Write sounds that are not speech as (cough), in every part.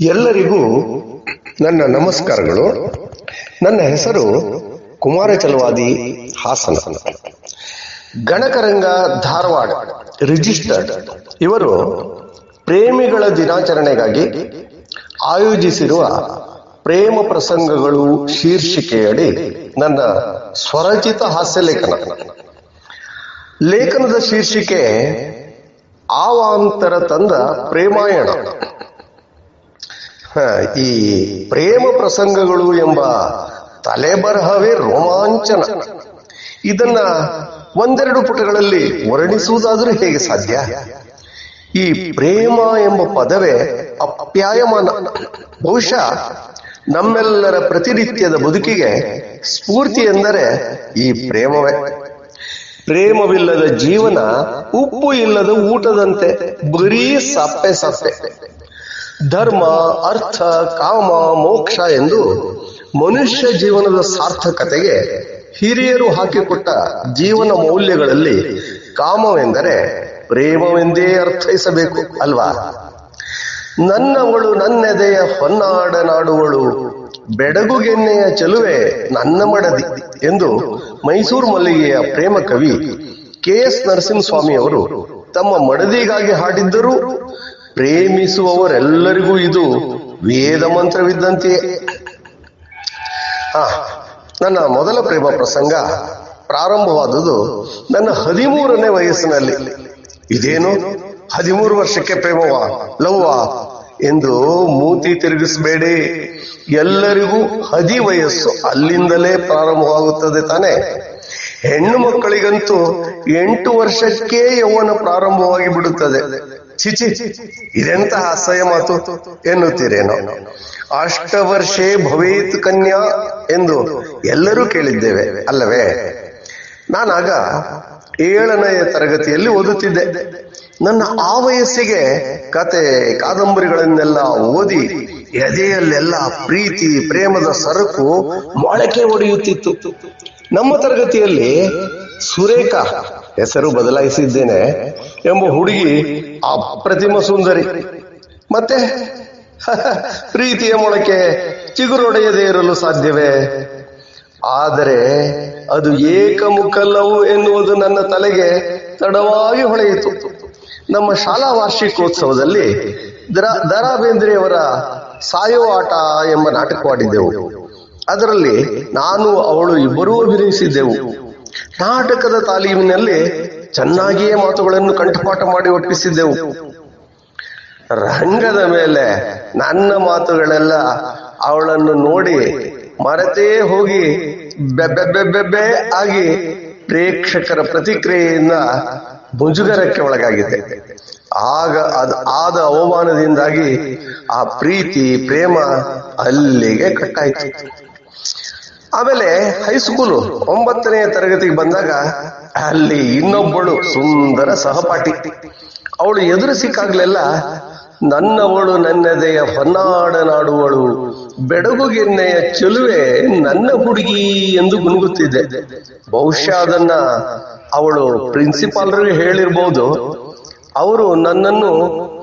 ಎಲ್ಲರಿಗೂ ನನ್ನ ನಮಸ್ಕಾರಗಳು. ನನ್ನ ಹೆಸರು ಕುಮಾರ ಚಲವಾದಿ ಹಾಸನ. ಗಣಕರಂಗ ಧಾರವಾಡ ರಿಜಿಸ್ಟರ್ಡ್ ಇವರು ಪ್ರೇಮಿಗಳ ದಿನಾಚರಣೆಗಾಗಿ ಆಯೋಜಿಸಿರುವ ಪ್ರೇಮ ಪ್ರಸಂಗಗಳು ಶೀರ್ಷಿಕೆಯಡಿ ನನ್ನ ಸ್ವರಚಿತ ಹಾಸ್ಯ ಲೇಖನ. ಲೇಖನದ ಶೀರ್ಷಿಕೆ ಆವಾಂತರ ತಂದ ಪ್ರೇಮಾಯಣ. ಈ ಪ್ರೇಮ ಪ್ರಸಂಗಗಳು ಎಂಬ ತಲೆಬರಹವೇ ರೋಮಾಂಚನ. ಇದನ್ನ ಒಂದೆರಡು ಪುಟಗಳಲ್ಲಿ ವರ್ಣಿಸುವುದಾದರೂ ಹೇಗೆ ಸಾಧ್ಯ? ಈ ಪ್ರೇಮ ಎಂಬ ಪದವೇ ಅಪ್ಯಾಯಮಾನ. ಬಹುಶಃ ನಮ್ಮೆಲ್ಲರ ಪ್ರತಿನಿತ್ಯದ ಬದುಕಿಗೆ ಸ್ಫೂರ್ತಿ ಎಂದರೆ ಈ ಪ್ರೇಮವೇ. ಪ್ರೇಮವಿಲ್ಲದ ಜೀವನ ಉಪ್ಪು ಇಲ್ಲದ ಊಟದಂತೆ ಬರೀ ಸಪ್ಪೆ ಸಪ್ಪೆ. ಧರ್ಮ, ಅರ್ಥ, ಕಾಮ, ಮೋಕ್ಷ ಎಂದು ಮನುಷ್ಯ ಜೀವನದ ಸಾರ್ಥಕತೆಗೆ ಹಿರಿಯರು ಹಾಕಿಕೊಟ್ಟ ಜೀವನ ಮೌಲ್ಯಗಳಲ್ಲಿ ಕಾಮವೆಂದರೆ ಪ್ರೇಮವೆಂದೇ ಅರ್ಥೈಸಬೇಕು ಅಲ್ವಾ? ನನ್ನವಳು ನನ್ನೆದೆಯ ಹೊನ್ನಾಡನಾಡುವಳು ಬೆಡಗುಗೆನ್ನೆಯ ಚೆಲುವೆ ನನ್ನ ಮಡದಿ ಎಂದು ಮೈಸೂರು ಮಲ್ಲಿಗೆಯ ಪ್ರೇಮ ಕವಿ ಕೆ ಎಸ್ ನರಸಿಂಹಸ್ವಾಮಿ ಅವರು ತಮ್ಮ ಮಡದಿಗಾಗಿ ಹಾಡಿದ್ದರೂ. ಪ್ರೇಮಿಸುವವರೆಲ್ಲರಿಗೂ ಇದು ವೇದ ಮಂತ್ರವಿದ್ದಂತೆಯೇ. ಹಾ, ನನ್ನ ಮೊದಲ ಪ್ರೇಮ ಪ್ರಸಂಗ ಪ್ರಾರಂಭವಾದದ್ದು ನನ್ನ ಹದಿಮೂರನೇ ವಯಸ್ಸಿನಲ್ಲಿ. ಇದೇನು? ಹದಿಮೂರು ವರ್ಷಕ್ಕೆ ಪ್ರೇಮವಾ, ಲವ್ವಾ? ಎಂದು ಮೂತಿ ತಿರುಗಿಸಬೇಡಿ. ಎಲ್ಲರಿಗೂ ಹದಿ ವಯಸ್ಸು ಅಲ್ಲಿಂದಲೇ ಪ್ರಾರಂಭವಾಗುತ್ತದೆ ತಾನೆ. ಹೆಣ್ಣು ಮಕ್ಕಳಿಗಂತೂ ಎಂಟು ವರ್ಷಕ್ಕೆ ಯೌವನ ಪ್ರಾರಂಭವಾಗಿ ಬಿಡುತ್ತದೆ. ಚಿಚಿ, ಇದೆಂತ ಅಸಹ್ಯ ಮಾತು? ಎನ್ನುತ್ತೀರೇನೋ. ಅಷ್ಟವರ್ಷೇ ಭವೇತ್ ಕನ್ಯಾ ಎಂದು ಎಲ್ಲರೂ ಕೇಳಿದ್ದೇವೆ, ಅಲ್ಲವೇ? ನಾನಾಗ ಏಳನೆಯ ತರಗತಿಯಲ್ಲಿ ಓದುತ್ತಿದ್ದೆ. ನನ್ನ ಆ ವಯಸ್ಸಿಗೆ ಕತೆ, ಕಾದಂಬರಿಗಳನ್ನೆಲ್ಲ ಓದಿ, ಎದೆಯಲ್ಲೆಲ್ಲ ಪ್ರೀತಿ, ಪ್ರೇಮದ ಸರಕು ಮೊಳಕೆ ಒಡೆಯುತ್ತಿತ್ತು. ನಮ್ಮ ತರಗತಿಯಲ್ಲಿ ಸುರೇಖ ಹೆಸರು ಬದಲಾಯಿಸಿದ್ದೇನೆ ಎಂಬ ಹುಡುಗಿ ಅಪ್ರತಿಮ ಸುಂದರಿ. ಮತ್ತೆ? (laughs) ಪ್ರೀತಿಯ ಮೊಳಕೆ ಚಿಗುರೊಡೆಯದೇ ಇರಲು ಸಾಧ್ಯವೇ? ಆದರೆ ಅದು ಏಕಮುಖಲ್ಲವು ಎನ್ನುವುದು ನನ್ನ ತಲೆಗೆ ತಡವಾಗಿ ಹೊಳೆಯಿತು. ನಮ್ಮ ಶಾಲಾ ವಾರ್ಷಿಕೋತ್ಸವದಲ್ಲಿ ದರ ದರಾ ಬೇಂದ್ರೆಯವರ ಸಾಯೋ ಆಟ ಎಂಬ ನಾಟಕವಾಡಿದ್ದೆವು. ಅದರಲ್ಲಿ ನಾನು ಅವಳು ಇಬ್ಬರೂ ಅಭಿನಯಿಸಿದ್ದೆವು. ನಾಟಕದ ತಾಲೀಮಿನಲ್ಲಿ ಚೆನ್ನಾಗಿಯೇ ಮಾತುಗಳನ್ನು ಕಂಠಪಾಠ ಮಾಡಿ ಒಪ್ಪಿಸಿದ್ದೆವು. ರಂಗದ ಮೇಲೆ ನನ್ನ ಮಾತುಗಳೆಲ್ಲ ಅವಳನ್ನು ನೋಡಿ ಮರೆತೇ ಹೋಗಿ ಬೆಬ್ಬೆ ಬೆಬ್ಬೆ ಆಗಿ ಪ್ರೇಕ್ಷಕರ ಪ್ರತಿಕ್ರಿಯೆಯಿಂದ ಮುಜುಗರಕ್ಕೆ ಒಳಗಾಗಿದೆ ಆಗ ಅದ್, ಆದ ಅವಮಾನದಿಂದಾಗಿ ಆ ಪ್ರೀತಿ, ಪ್ರೇಮ ಅಲ್ಲಿಗೆ ಕಟ್ಟಾಯ್ತು. ಆಮೇಲೆ ಹೈಸ್ಕೂಲು ಒಂಬತ್ತನೆಯ ತರಗತಿಗೆ ಬಂದಾಗ ಅಲ್ಲಿ ಇನ್ನೊಬ್ಬಳು ಸುಂದರ ಸಹಪಾಠಿ. ಅವಳು ಎದುರಿಸಿಕ್ಕಾಗ್ಲೆಲ್ಲ ನನ್ನವಳು ನನ್ನದೆಯ ಹೊನ್ನಾಡನಾಡುವಳು ಬೆಡಗುಗೆನ್ನೆಯ ಚೆಲುವೆ ನನ್ನ ಹುಡುಗಿ ಎಂದು ಗುನುಗುತ್ತಿದ್ದೆ ಬಹುಶಃ ಅದನ್ನ ಅವಳು ಪ್ರಿನ್ಸಿಪಾಲ್ರಿಗೆ ಹೇಳಿರ್ಬೋದು. ಅವರು ನನ್ನನ್ನು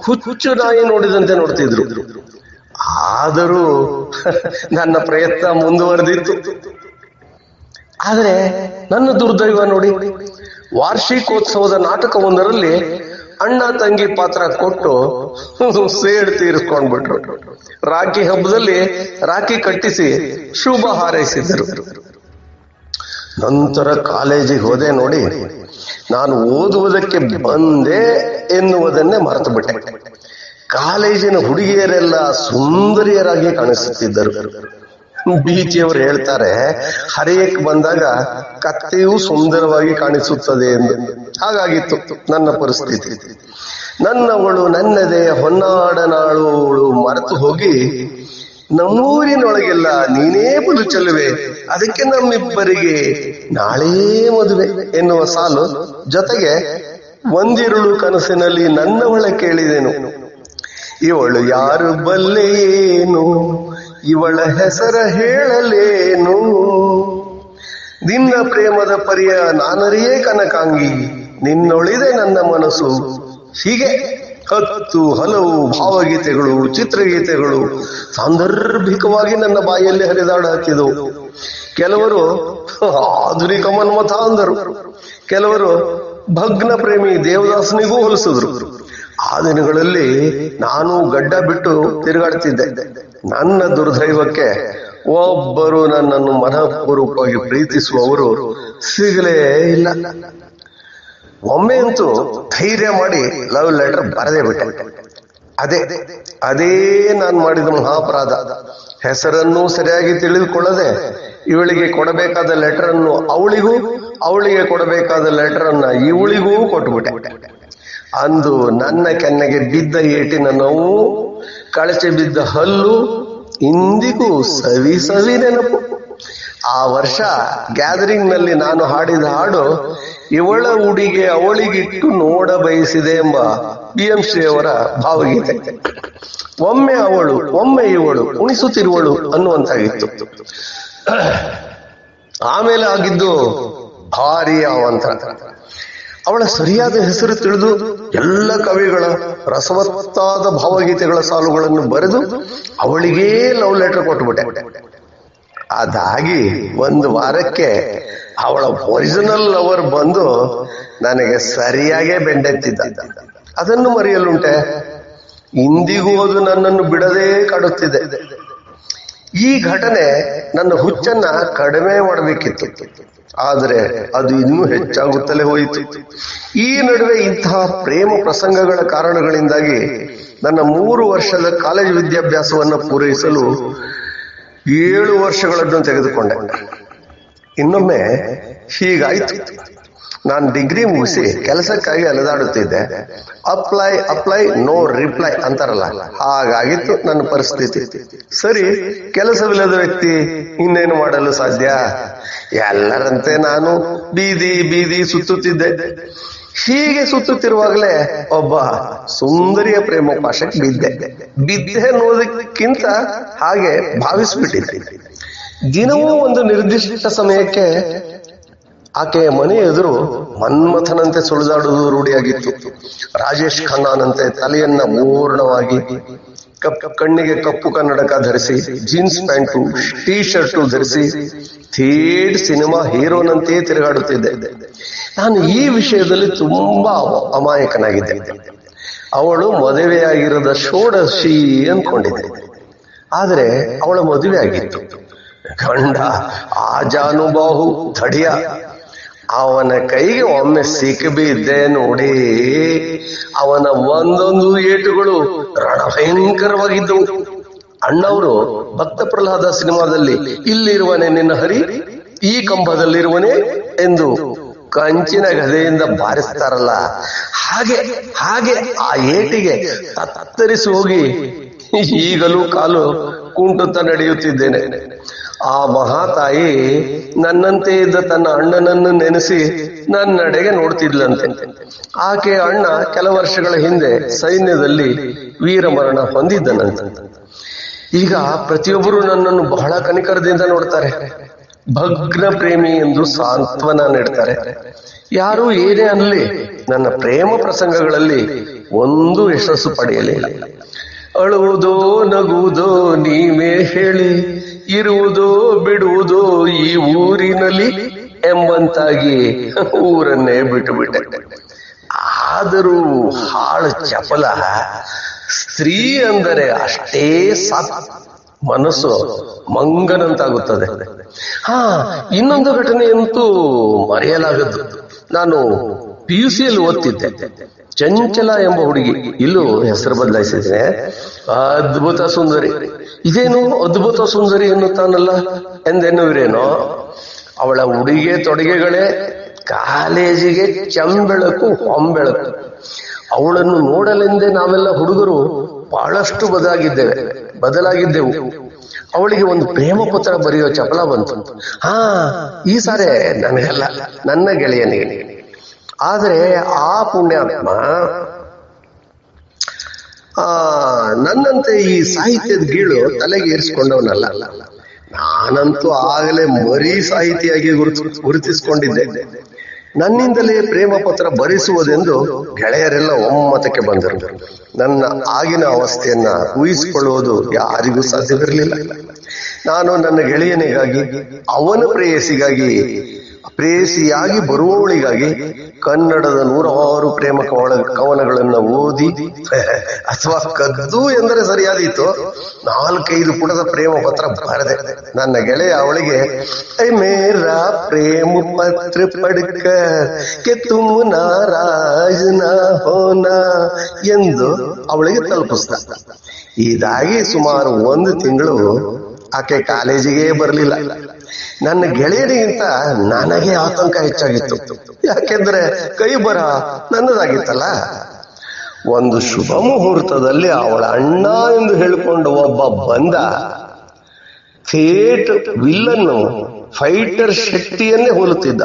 ಹುಚ್ಚು ನಾಯಿ ನೋಡಿದಂತೆ ನೋಡ್ತಿದ್ರು. ಆದರೂ ನನ್ನ ಪ್ರಯತ್ನ ಮುಂದುವರೆದಿತ್ತು. ಆದರೆ ನನ್ನ ದುರ್ದೈವ ನೋಡಿ, ವಾರ್ಷಿಕೋತ್ಸವದ ನಾಟಕವೊಂದರಲ್ಲಿ ಅಣ್ಣ ತಂಗಿ ಪಾತ್ರ ಕೊಟ್ಟು ಸೇಡ್ ತೀರಿಸ್ಕೊಂಡ್ಬಿಟ್ರು. ರಾಖಿ ಹಬ್ಬದಲ್ಲಿ ರಾಖಿ ಕಟ್ಟಿಸಿ ಶುಭ ಹಾರೈಸಿದ್ದರು ನಂತರ ಕಾಲೇಜಿಗೆ ಹೋದೆ ನೋಡಿ, ನಾನು ಓದುವುದಕ್ಕೆ ಬಂದೆ ಎನ್ನುವುದನ್ನೇ ಮರೆತು ಬಿಟ್ಟೆ. ಕಾಲೇಜಿನ ಹುಡುಗಿಯರೆಲ್ಲ ಸುಂದರಿಯರಾಗಿ ಕಾಣಿಸುತ್ತಿದ್ದರು. ಬೀಚಿಯವರು ಹೇಳ್ತಾರೆ ಹರಿಯಕ್ಕೆ ಬಂದಾಗ ಕತ್ತೆಯೂ ಸುಂದರವಾಗಿ ಕಾಣಿಸುತ್ತದೆ ಎಂದು. ಹಾಗಾಗಿತ್ತು ನನ್ನ ಪರಿಸ್ಥಿತಿ. ನನ್ನವಳು ನನ್ನದೇ ಹೊನ್ನಾಡನಾಳುವಳು ಮರೆತು ಹೋಗಿ, ನಮ್ಮೂರಿನೊಳಗೆಲ್ಲ ನೀನೇ ಬಲು ಚೆಲುವೆ, ಅದಕ್ಕೆ ನಮ್ಮಿಬ್ಬರಿಗೆ ನಾಳೇ ಮದುವೆ ಎನ್ನುವ ಸಾಲು ಜೊತೆಗೆ, ಒಂದಿರುಳು ಕನಸಿನಲ್ಲಿ ನನ್ನವಳ ಕೇಳಿದೆನು. ಇವಳು ಯಾರು ಬಲ್ಲೆಯೇನು ಇವಳ ಹೆಸರ ಹೇಳಲೇನು? ನಿನ್ನ ಪ್ರೇಮದ ಪರಿಯ ನಾನರಿಯೇ ಕನಕಾಂಗಿ, ನಿನ್ನೊಳಿದೆ ನನ್ನ ಮನಸ್ಸು. ಹೀಗೆ ಹತ್ತು ಹಲವು ಭಾವಗೀತೆಗಳು, ಚಿತ್ರಗೀತೆಗಳು ಸಾಂದರ್ಭಿಕವಾಗಿ ನನ್ನ ಬಾಯಲ್ಲಿ ಹರಿದಾಡ ಹತ್ತಿದವು. ಕೆಲವರು ಆಧುನಿಕ ಮನ್ಮಥ ಅಂದರು. ಕೆಲವರು ಭಗ್ನ ಪ್ರೇಮಿ ದೇವದಾಸನಿಗೂ ಹೋಲಿಸಿದ್ರು. ಆ ದಿನಗಳಲ್ಲಿ ನಾನು ಗಡ್ಡ ಬಿಟ್ಟು ತಿರುಗಾಡ್ತಿದ್ದೆ. ನನ್ನ ದುರ್ದೈವಕ್ಕೆ ಒಬ್ಬರು ನನ್ನನ್ನು ಮನಪೂರ್ವಕವಾಗಿ ಪ್ರೀತಿಸುವವರು ಸಿಗಲೇ ಇಲ್ಲ. ಒಮ್ಮೆ ಅಂತೂ ಧೈರ್ಯ ಮಾಡಿ ಲವ್ ಲೆಟರ್ ಬರದೇ ಬಿಟ್ಟೆ. ಅದೇ ಅದೇ ನಾನು ಮಾಡಿದ ಮಹಾಪರಾಧ. ಹೆಸರನ್ನು ಸರಿಯಾಗಿ ತಿಳಿದುಕೊಳ್ಳದೆ ಇವಳಿಗೆ ಕೊಡಬೇಕಾದ ಲೆಟರ್ ಅನ್ನು ಅವಳಿಗೂ, ಅವಳಿಗೆ ಕೊಡಬೇಕಾದ ಲೆಟರ್ ಅನ್ನ ಇವಳಿಗೂ ಕೊಟ್ಬಿಟ್ಟೆ. ಅಂದು ನನ್ನ ಕೆನ್ನೆಗೆ ಬಿದ್ದ ಏಟಿನ ನೋವು, ಕಳಚೆ ಬಿದ್ದ ಹಲ್ಲು, ಇಂದಿಗೂ ಸವಿ ಸವಿ ನೆನಪು. ಆ ವರ್ಷ ಗ್ಯಾದರಿಂಗ್ನಲ್ಲಿ ನಾನು ಹಾಡಿದ ಹಾಡು, ಇವಳ ಉಡಿಗೆ ಅವಳಿಗಿಟ್ಟು ನೋಡ ಬಯಸಿದೆ ಎಂಬ ಬಿ ಎಂ ಶ್ರೀ ಅವರ ಭಾವಗೀತೆ. ಒಮ್ಮೆ ಅವಳು, ಒಮ್ಮೆ ಇವಳು ಉಣಿಸುತ್ತಿರುವಳು ಅನ್ನುವಂತಾಗಿತ್ತು. (clears throat) ಆಮೇಲೆ ಆಗಿದ್ದು ಭಾರಿ ಅವಂತರ ಅವಳ ಸರಿಯಾದ ಹೆಸರು ತಿಳಿದು ಎಲ್ಲ ಕವಿಗಳ ರಸವತ್ತಾದ ಭಾವಗೀತೆಗಳ ಸಾಲುಗಳನ್ನು ಬರೆದು ಅವಳಿಗೇ ಲವ್ ಲೆಟರ್ ಕೊಟ್ಟುಬಿಟ್ಟೆ. ಅದಾಗಿ ಒಂದು ವಾರಕ್ಕೆ ಅವಳ ಒರಿಜಿನಲ್ ಲವರ್ ಬಂದು ನನಗೆ ಸರಿಯಾಗೇ ಬೆಂಡೆತ್ತಿದ್ದ. ಅದನ್ನು ಮರೆಯಲುಂಟೆ. ಇಂದಿಗೂ ಅದು ನನ್ನನ್ನು ಬಿಡದೇ ಕಾಡುತ್ತಿದೆ. ಈ ಘಟನೆ ನನ್ನ ಹುಚ್ಚನ್ನ ಕಡಿಮೆ ಮಾಡಬೇಕಿತ್ತು. ಆದರೆ ಅದು ಇನ್ನೂ ಹೆಚ್ಚಾಗುತ್ತಲೇ ಹೋಯಿತು. ಈ ನಡುವೆ ಇಂತಹ ಪ್ರೇಮ ಪ್ರಸಂಗಗಳ ಕಾರಣಗಳಿಂದಾಗಿ ನನ್ನ ಮೂರು ವರ್ಷದ ಕಾಲೇಜು ವಿದ್ಯಾಭ್ಯಾಸವನ್ನು ಪೂರೈಸಲು ಏಳು ವರ್ಷಗಳನ್ನು ತೆಗೆದುಕೊಂಡೆ. ಇನ್ನೊಮ್ಮೆ ಹೀಗಾಯ್ತು. ನಾನು ಡಿಗ್ರಿ ಮುಗಿಸಿ ಕೆಲಸಕ್ಕಾಗಿ ಅಲೆದಾಡುತ್ತಿದ್ದೆ. ಅಪ್ಲೈ ಅಪ್ಲೈ ನೋ ರಿಪ್ಲೈ ಅಂತಾರಲ್ಲ. ಹಾಗಾಗಿತ್ತು ನನ್ನ ಪರಿಸ್ಥಿತಿ. ಸರಿ ಕೆಲಸವಿಲ್ಲದ ವ್ಯಕ್ತಿ ಇನ್ನೇನು ಮಾಡಲು ಸಾಧ್ಯ? ಎಲ್ಲರಂತೆ ನಾನು ಬೀದಿ ಬೀದಿ ಸುತ್ತುತ್ತಿದ್ದೆ. ಹೀಗೆ ಸುತ್ತುತ್ತಿರುವಾಗಲೇ ಒಬ್ಬ ಸುಂದರಿಯ ಪ್ರೇಮ ಪಾಶಕ್ಕೆ ಬಿದ್ದೆ. ಬಿದ್ದೆ ಅನ್ನೋದಕ್ಕಿಂತ ಹಾಗೆ ಭಾವಿಸ್ಬಿಟ್ಟಿದ್ದೆ. ದಿನವೂ ಒಂದು ನಿರ್ದಿಷ್ಟ ಸಮಯಕ್ಕೆ ಆಕೆಯ ಮನೆ ಎದುರು ಮನ್ಮಥನಂತೆ ಸುಳಿದಾಡುವುದು ರೂಢಿಯಾಗಿತ್ತು. ರಾಜೇಶ್ ಖನ್ನಾನಂತೆ ತಲೆಯನ್ನ ಪೂರ್ಣವಾಗಿ ಕಪ್ ಕಣ್ಣಿಗೆ ಕಪ್ಪು ಕನ್ನಡಕ ಧರಿಸಿ, ಜೀನ್ಸ್ ಪ್ಯಾಂಟು ಟೀ ಶರ್ಟು ಧರಿಸಿ ಥೇಟ್ ಸಿನಿಮಾ ಹೀರೋನಂತೆಯೇ ತಿರುಗಾಡುತ್ತಿದ್ದೆ. ನಾನು ಈ ವಿಷಯದಲ್ಲಿ ತುಂಬಾ ಅಮಾಯಕನಾಗಿದ್ದೆ. ಅವಳು ಮದುವೆಯಾಗಿರದ ಷೋಡಶಿ ಅಂದ್ಕೊಂಡಿದ್ದೆ. ಆದರೆ ಅವಳ ಮದುವೆ ಆಗಿತ್ತು ಗಂಡ ಆಜಾನುಬಾಹು ಜಾನುಬಾಹು, ಧಡಿಯ ಅವನ ಕೈಗೆ ಒಮ್ಮೆ ಸಿಕ್ಕಿಬಿದ್ದೆ ನೋಡಿ. ಅವನ ಒಂದೊಂದು ಏಟುಗಳು ರಣಭಯಂಕರವಾಗಿದ್ದವು. ಅಣ್ಣವರು ಭಕ್ತ ಪ್ರಹ್ಲಾದ ಸಿನಿಮಾದಲ್ಲಿ ಇಲ್ಲಿರುವನೆ ನಿನ್ನ ಹರಿ, ಈ ಕಂಬದಲ್ಲಿರುವನೆ ಎಂದು ಕಂಚಿನ ಗದೆಯಿಂದ ಬಾರಿಸ್ತಾರಲ್ಲ. ಹಾಗೆ ಹಾಗೆ ಆ ಏಟಿಗೆ ತತ್ತರಿಸಿ ಹೋಗಿ ಈಗಲೂ ಕಾಲು ಕುಂಟುತ್ತಾ ನಡೆಯುತ್ತಿದ್ದೇನೆ. ಆ ಮಹಾತಾಯಿ ನನ್ನಂತೆ ಇದ್ದ ತನ್ನ ಅಣ್ಣನನ್ನು ನೆನೆಸಿ ನನ್ನಡೆಗೆ ನೋಡ್ತಿದ್ಲಂತೆ. ಆಕೆ ಅಣ್ಣ ಕೆಲ ವರ್ಷಗಳ ಹಿಂದೆ ಸೈನ್ಯದಲ್ಲಿ ವೀರಮರಣ ಹೊಂದಿದ್ದನಂತೆ. ಈಗ ಪ್ರತಿಯೊಬ್ಬರು ನನ್ನನ್ನು ಬಹಳ ಕನಿಕರದಿಂದ ನೋಡ್ತಾರೆ. ಭಗ್ನ ಪ್ರೇಮಿ ಎಂದು ಸಾಂತ್ವನ ನೀಡ್ತಾರೆ. ಯಾರು ಏನೇ ಅನ್ನಲಿ ನನ್ನ ಪ್ರೇಮ ಪ್ರಸಂಗಗಳಲ್ಲಿ ಒಂದು ಯಶಸ್ಸು ಪಡೆಯಲಿಲ್ಲ ಅಳುವುದೋ ನಗುವುದೋ ನೀವೇ ಹೇಳಿ ಇರುವುದೋ ಬಿಡುವುದೋ ಈ ಊರಿನಲ್ಲಿ ಎಂಬಂತಾಗಿ ಊರನ್ನೇ ಬಿಟ್ಟು ಬಿಟ್ಟೆ ಆದರೂ ಹಾಳು ಚಪಲ, ಸ್ತ್ರೀ ಅಂದರೆ ಅಷ್ಟೇ ಸತ್ ಮನಸ್ಸು ಮಂಗನಂತಾಗುತ್ತದೆ. ಹಾ, ಇನ್ನೊಂದು ಘಟನೆ ಅಂತೂ ಮರೆಯಲಾಗದ್ದು. ನಾನು ಪಿ ಯು ಸಿಯಲ್ಲಿ ಓದ್ತಿದ್ದೆ. ಚಂಚಲ ಎಂಬ ಹುಡುಗಿ. ಇಲ್ಲೂ ಹೆಸರು ಬದಲಾಯಿಸಿದ್ರೆ ಅದ್ಭುತ ಸುಂದರಿ. ಇದೇನು ಅದ್ಭುತ ಸುಂದರಿ ಎನ್ನುತ್ತಾನಲ್ಲ ಎಂದೆನ್ನುವಿರೇನೋ? ಅವಳ ಉಡುಗೆ ತೊಡುಗೆಗಳೇ ಕಾಲೇಜಿಗೆ ಚಂಬೆಳಕು ಹೊಂಬೆಳಕು. ಅವಳನ್ನು ನೋಡಲೆಂದೇ ನಾವೆಲ್ಲ ಹುಡುಗರು ಬಹಳಷ್ಟು ಬದಲಾಗಿದ್ದೇವೆ. ಬದಲಾಗಿದ್ದೆವು. ಅವಳಿಗೆ ಒಂದು ಪ್ರೇಮ ಪತ್ರ ಬರೆಯೋ ಚಪಲ ಬಂತು. ಹಾ ಈ ಸಾರೆ ನನಗಲ್ಲ. ನನ್ನ ಗೆಳೆಯನಿಗೆ. ಆದರೆ ಆ ಪುಣ್ಯಾತ್ಮ ಆ ನನ್ನಂತೆ ಈ ಸಾಹಿತ್ಯದ ಗೀಳು ತಲೆಗೆ ಏರಿಸಿಕೊಂಡವನಲ್ಲ. ನಾನಂತೂ ಆಗಲೇ ಮರಿ ಸಾಹಿತಿಯಾಗಿ ಗುರುತು ಗುರುತಿಸಿಕೊಂಡಿದ್ದೆ. ನನ್ನಿಂದಲೇ ಪ್ರೇಮ ಪತ್ರ ಭರಿಸುವುದೆಂದು ಗೆಳೆಯರೆಲ್ಲ ಒಮ್ಮತಕ್ಕೆ ಬಂದರು. ನನ್ನ ಆಗಿನ ಅವಸ್ಥೆಯನ್ನ ಊಹಿಸಿಕೊಳ್ಳುವುದು ಯಾರಿಗೂ ಸಾಧ್ಯವಿರಲಿಲ್ಲ. ನಾನು ನನ್ನ ಗೆಳೆಯನಿಗಾಗಿ ಅವನ ಪ್ರೇಯಸಿಗಾಗಿ ಪ್ರೇಯಸಿಯಾಗಿ ಬರುವವಳಿಗಾಗಿ ಕನ್ನಡದ ನೂರಾರು ಪ್ರೇಮ ಕವನ ಕವನಗಳನ್ನು ಓದಿ ಅಥವಾ ಕದ್ದು ಎಂದರೆ ಸರಿಯಾದೀತು. ನಾಲ್ಕೈದು ಪುಟದ ಪ್ರೇಮ ಪತ್ರ ಬರೆದೆ. ನನ್ನ ಗೆಳೆಯ ಅವಳಿಗೆ ಐ ಮೇರಾ ಪ್ರೇಮ ಪತ್ರ ಪಡ್ಕ, ಕೆ ತುಮ ಹೋನಾ ಎಂದು ಅವಳಿಗೆ ತಲುಪಿಸ್ತ ಇದಾಗಿ ಸುಮಾರು ಒಂದು ತಿಂಗಳು ಆಕೆ ಕಾಲೇಜಿಗೆ ಬರಲಿಲ್ಲ. ನನ್ನ ಗೆಳೆಯರಿಗಿಂತ ನನಗೆ ಆತಂಕ ಹೆಚ್ಚಾಗಿತ್ತು. ಯಾಕೆಂದ್ರೆ ಕೈ ಬರ ನನ್ನದಾಗಿತ್ತಲ್ಲ. ಒಂದು ಶುಭ ಮುಹೂರ್ತದಲ್ಲಿ ಅವಳ ಅಣ್ಣ ಎಂದು ಹೇಳಿಕೊಂಡು ಒಬ್ಬ ಬಂದ. ಥೇಟ್ ವಿಲ್ಲನ್ನು ಫೈಟರ್ ಶಕ್ತಿಯನ್ನೇ ಹೋಲುತ್ತಿದ್ದ.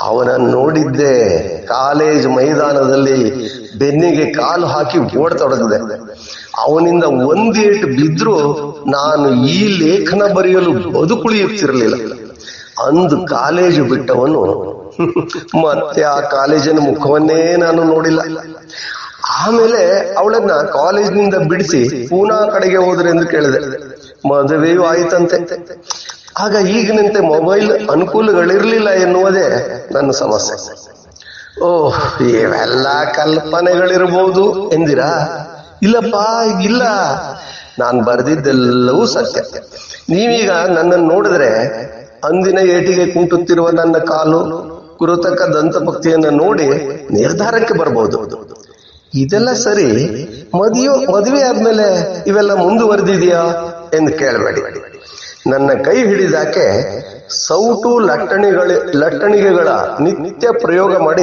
ಅವನನ್ನು ನೋಡಿದ್ದೆ ಕಾಲೇಜ್ ಮೈದಾನದಲ್ಲಿ ಬೆನ್ನಿಗೆ ಕಾಲು ಹಾಕಿ ಓಡತೊಡಗಿದೆ. ಅವನಿಂದ ಒಂದೇಟು ಬಿದ್ರೂ ನಾನು ಈ ಲೇಖನ ಬರೆಯಲು ಬದುಕುಳಿಯುತ್ತಿರಲಿಲ್ಲ ಅಂದು ಕಾಲೇಜು ಬಿಟ್ಟವನು. ಮತ್ತೆ ಆ ಕಾಲೇಜಿನ ಮುಖವನ್ನೇ ನಾನು ನೋಡಿಲ್ಲ. ಆಮೇಲೆ ಅವಳನ್ನ ಕಾಲೇಜಿನಿಂದ ಬಿಡಿಸಿ ಪೂನಾ ಕಡೆಗೆ ಹೋದ್ರೆ ಎಂದು ಕೇಳಿದೆ. ಮದುವೆಯೂ ಆಯ್ತಂತೆ. ಆಗ ಈಗಿನಂತೆ ಮೊಬೈಲ್ ಅನುಕೂಲಗಳಿರ್ಲಿಲ್ಲ ಎನ್ನುವುದೇ ನನ್ನ ಸಮಸ್ಯೆ. ಓಹ್, ಇವೆಲ್ಲ ಕಲ್ಪನೆಗಳಿರ್ಬೋದು ಎಂದಿರಾ? ಇಲ್ಲಪ್ಪ, ಇಲ್ಲ. ನಾನು ಬರೆದಿದ್ದೆಲ್ಲವೂ ಸತ್ಯ. ನೀವೀಗ ನನ್ನನ್ನು ನೋಡಿದ್ರೆ ಅಂದಿನ ಏಟಿಗೆ ಕುಂಟುತ್ತಿರುವ ನನ್ನ ಕಾಲು ದಂತ ಭಕ್ತಿಯನ್ನ ನೋಡಿ ನಿರ್ಧಾರಕ್ಕೆ ಬರ್ಬೋದು. ಇದೆಲ್ಲ ಸರಿ? ಮದುವೆ ಮದುವೆ ಆದ್ಮೇಲೆ ಇವೆಲ್ಲ ಮುಂದುವರೆದಿದೆಯಾ ಎಂದು ಕೇಳಬೇಡಿ. ನನ್ನ ಕೈ ಹಿಡಿದಾಕೆ ಸೌಟು ಲಟ್ಟಣಿಗಳ, ಲಟ್ಟಣಿಗೆಗಳ ನಿತ್ಯ ಪ್ರಯೋಗ ಮಾಡಿ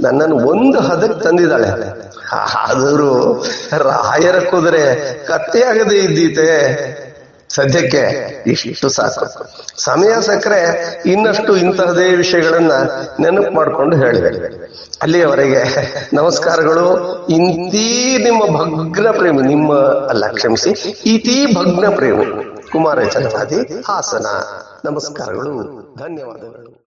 ನನ್ನನ್ನು ಒಂದು ಹದಕ್ಕೆ ತಂದಿದ್ದಾಳೆ. ಆದರೂ ರಾಯರ ಕುದುರೆ ಕತ್ತೆಯಾಗದೆ ಇದ್ದೀತೆ? ಸದ್ಯಕ್ಕೆ ಇಷ್ಟು ಸಾಕು. ಸಮಯ ಸಕ್ಕರೆ ಇನ್ನಷ್ಟು ಇಂತಹದೇ ವಿಷಯಗಳನ್ನ ನೆನಪು ಮಾಡ್ಕೊಂಡು ಹೇಳಿದೆ. ಅಲ್ಲಿಯವರೆಗೆ ನಮಸ್ಕಾರಗಳು. ಇಂತೀ ನಿಮ್ಮ ಭಗ್ನ ಪ್ರೇಮಿ, ನಿಮ್ಮ ಅಲ್ಲ, ಕ್ಷಮಿಸಿ, ಇತಿ ಭಗ್ನ ಪ್ರೇಮಿ ಕುಮಾರ ಚಲವಾದಿ ಹಾಸನ. ನಮಸ್ಕಾರಗಳು. ಧನ್ಯವಾದಗಳು.